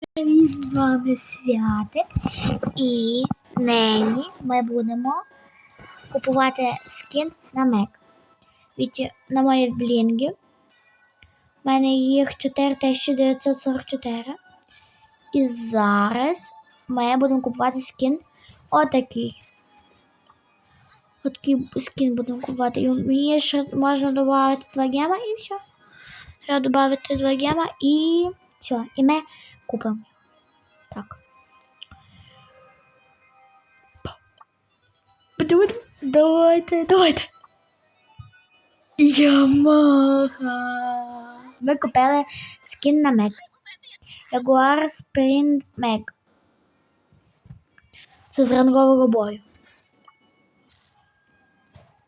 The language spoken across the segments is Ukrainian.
Привіт, з вами Святик. І нині ми будемо купувати скін на Мек. Від на моїх блінгів. У мене їх 4944. І зараз ми будемо купувати скін отакий. Отакий скін будемо купувати. І мені ще можна додати 2 гема і все. Треба додати 2 гема і все. І ми купимо. Так. Давайте, давайте. Ямаха. Ми купили скін на Мек. Jaguar Sprint Mac. Це з рангового бою.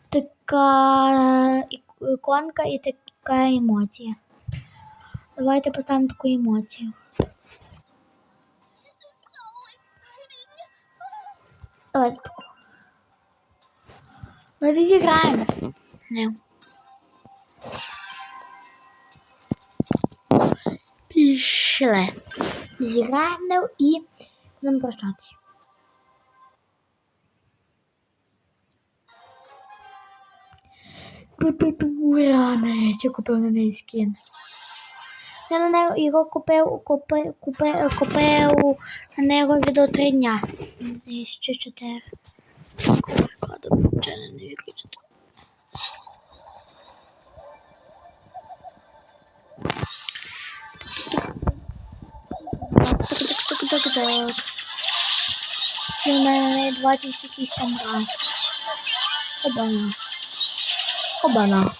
Така іконка і така емоція. Давайте поставимо таку емоцію. Давайте таку. Давайте зіграємо. Не. Пішли. Зіграємо і будемо прощатися. Ура, нарешті купив на неї скін. Я на неї його купив, купив, купив, купив на нього відео три дня. Є ще чотири. Коду вже не виключити. Так-так-так-так-так. І в мене 20 якийсь там ранг. Обана. Обана.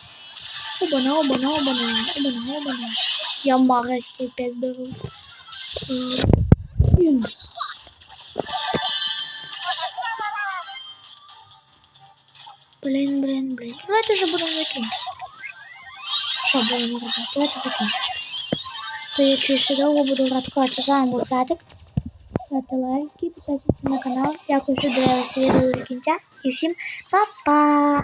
Обана, обана, обана, обана, обана. Я мага ще п'ять здоров. Блін, блін, блін. Давайте вже будемо йти. Що будемо робити? Давайте таке. То якщо ще довго буду радкувати, з вами був Садик. Ставте лайки, підписуйтесь на канал. Дякую, що дивилися відео до кінця. І па-па!